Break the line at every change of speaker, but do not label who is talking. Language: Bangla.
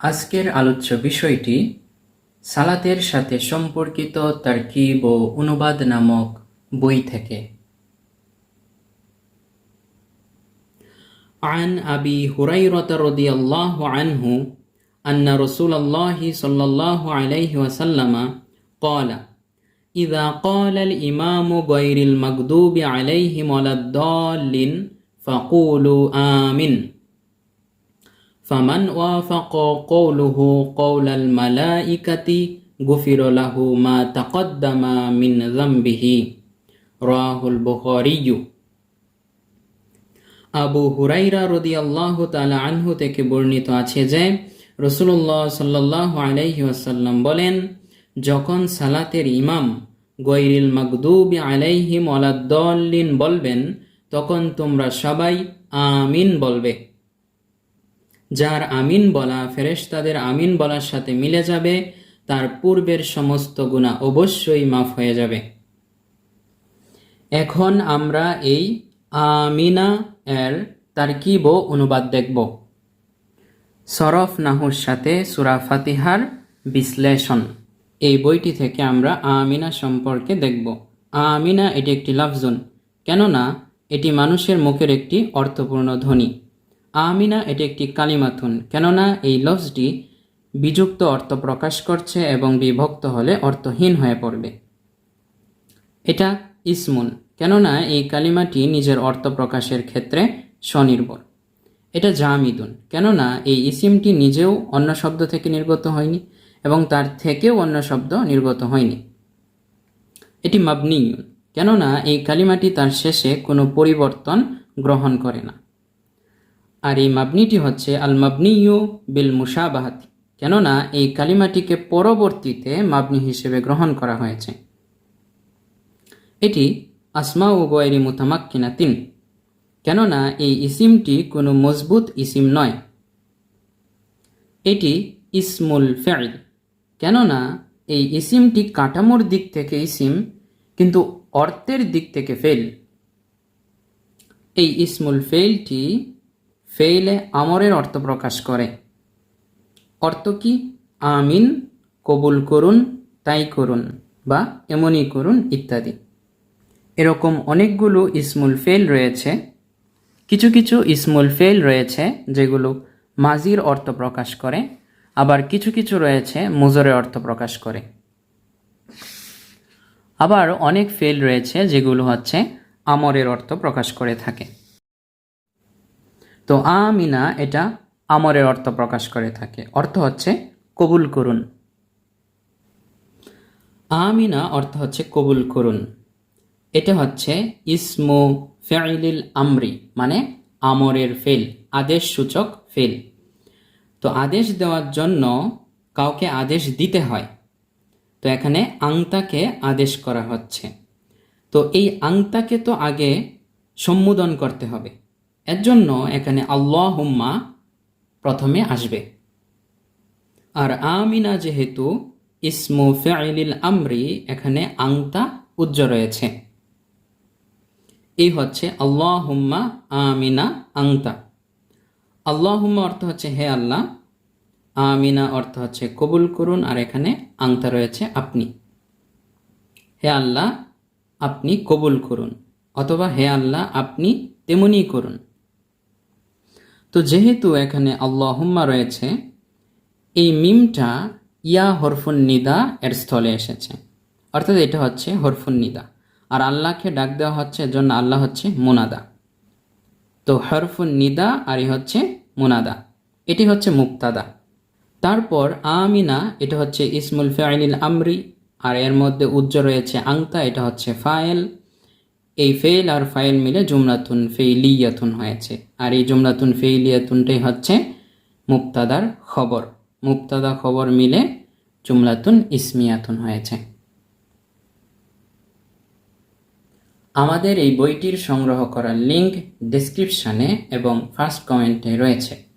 আজকের আলোচ্য বিষয়টি সালাতের সাথে সম্পর্কিত তারকিব ও অনুবাদ নামক বই থেকে عن أبي هريرة رضي الله عنه أن رسول الله صلى الله عليه وسلم قال إذا قال الإمام غير المغضوب عليهم ولا الضالين فقولوا آمين ফামান ওয়াফাক কৌলুহু কৌলাল মালাইকাতি গুফির লাহু মা তাকদ্দামা মিন জাম্বিহি রাহুল বুখারিয়ু আবু হুরাইরা রদি আল্লাহ তালা আনহু থেকে বর্ণিত আছে যে রসুল্লাহ সাল্লাহ আলাইহি আসাল্লাম বলেন, যখন সালাতের ইমাম গৈরিল মকদুব আলাইহিম অলাদ্দলিন বলবেন, তখন তোমরা সবাই আমিন বলবে। যার আমিন বলা, ফেরেশতাদের আমিন বলার সাথে মিলে যাবে, তার পূর্বের সমস্ত গুণা অবশ্যই মাফ হয়ে যাবে। এখন আমরা এই আমিনা এর তারকিব ও অনুবাদ দেখব। সরফ নাহুর সাথে সুরা ফাতিহার বিশ্লেষণ। এই বইটি থেকে আমরা আমিনা সম্পর্কে দেখব। আমিনা এটি একটি লফজুন। কেননা, এটি মানুষের মুখের একটি অর্থপূর্ণ ধ্বনি। আমিনা এটি একটি কালিমাথুন, কেননা এই লফজটি বিযুক্ত অর্থ প্রকাশ করছে এবং বিভক্ত হলে অর্থহীন হয়ে পড়বে। এটা ইসমুন, কেননা এই কালিমাটি নিজের অর্থ প্রকাশের ক্ষেত্রে স্বনির্ভর। এটা জামিদুন, কেননা এই ইসিমটি নিজেও অন্য শব্দ থেকে নির্গত হয়নি এবং তার থেকেও অন্য শব্দ নির্গত হয়নি। এটি মাবনিয়ুন, কেননা এই কালিমাটি তার শেষে কোনো পরিবর্তন গ্রহণ করে না। আর এই মাবনিটি হচ্ছে আল মাবনিয়ু বিল মুসাবাহাতি কেননা এই কালিমাটিকে পরবর্তীতে মাবনি হিসেবে গ্রহণ করা হয়েছে। এটি আসমা ও গয়রি মুতামাক্কিনা তিন কেননা এই ইসিমটি কোনো মজবুত ইসিম নয়। এটি ইসমুল ফেল কেননা এই ইসিমটি কাঠামোর দিক থেকে ইসিম, কিন্তু অর্থের দিক থেকে ফেল এই ইসমুল ফেলটি ফেইলে আমরের অর্থ প্রকাশ করে। অর্থ কি? আমিন, কবুল করুন, তাই করুন বা এমনই করুন ইত্যাদি। এরকম অনেকগুলো ইসমুল ফেল রয়েছে। কিছু কিছু ইসমুল ফেল রয়েছে যেগুলো মাজির অর্থ প্রকাশ করে, আবার কিছু কিছু রয়েছে মুজরের অর্থ প্রকাশ করে। আবার অনেক ফেল রয়েছে যেগুলো হচ্ছে আমরের অর্থ প্রকাশ করে থাকে। তো আমিনা এটা আমরের অর্থ প্রকাশ করে থাকে। অর্থ হচ্ছে কবুল করুন। আমিনা অর্থ হচ্ছে কবুল করুন। এটা হচ্ছে ইসমু ফেইলিল আমরি মানে আমরের ফেল, আদেশ সূচক ফেল। তো আদেশ দেওয়ার জন্য কাউকে আদেশ দিতে হয়। তো এখানে আংতাকে আদেশ করা হচ্ছে। তো এই আংতাকে তো আগে সম্বোধন করতে হবে। এর জন্য এখানে আল্লাহ হুম্মা প্রথমে আসবে। আর আমিনা যেহেতু ইসমু ফেইলিল আমরি, এখানে আংতা উজ্জ রয়েছে। এই হচ্ছে আল্লাহ হুম্মা আমিনা আংতা আল্লাহ হুম্মা অর্থ হচ্ছে হে আল্লাহ, আমিনা অর্থ হচ্ছে কবুল করুন, আর এখানে আংতা রয়েছে আপনি। হে আল্লাহ, আপনি কবুল করুন, অথবা হে আল্লাহ, আপনি তেমনই করুন। তো যেহেতু এখানে আল্লাহ হুম্মা রয়েছে, এই মিমটা ইয়া হরফুন নিদা এর স্থলে এসেছে। অর্থাৎ এটা হচ্ছে হরফুন নিদা। আর আল্লাহকে ডাক দেওয়া হচ্ছে এর জন্য আল্লাহ হচ্ছে মুনাদা। তো হরফুন নিদা আর হচ্ছে মুনাদা। এটি হচ্ছে মুক্তাদা। তারপর আমিনা, এটা হচ্ছে ইসমুল ফাইলিল আমরি, আর এর মধ্যে উজ্জ রয়েছে আংতা, এটা হচ্ছে ফায়েল। এই ফেল আর ফাইল মিলে জুমলাতুন ফেইলিয়াতুন হয়েছে। আর এই জুমলাতুন ফেইলিয়াতুনটাই হচ্ছে মুক্তাদার খবর। মুক্তাদা খবর মিলে জুমলাতুন ইসমিয়াতুন হয়েছে। আমাদের এই বইটির সংগ্রহ করার লিঙ্ক ডিসক্রিপশানে এবং ফার্স্ট কমেন্টে রয়েছে।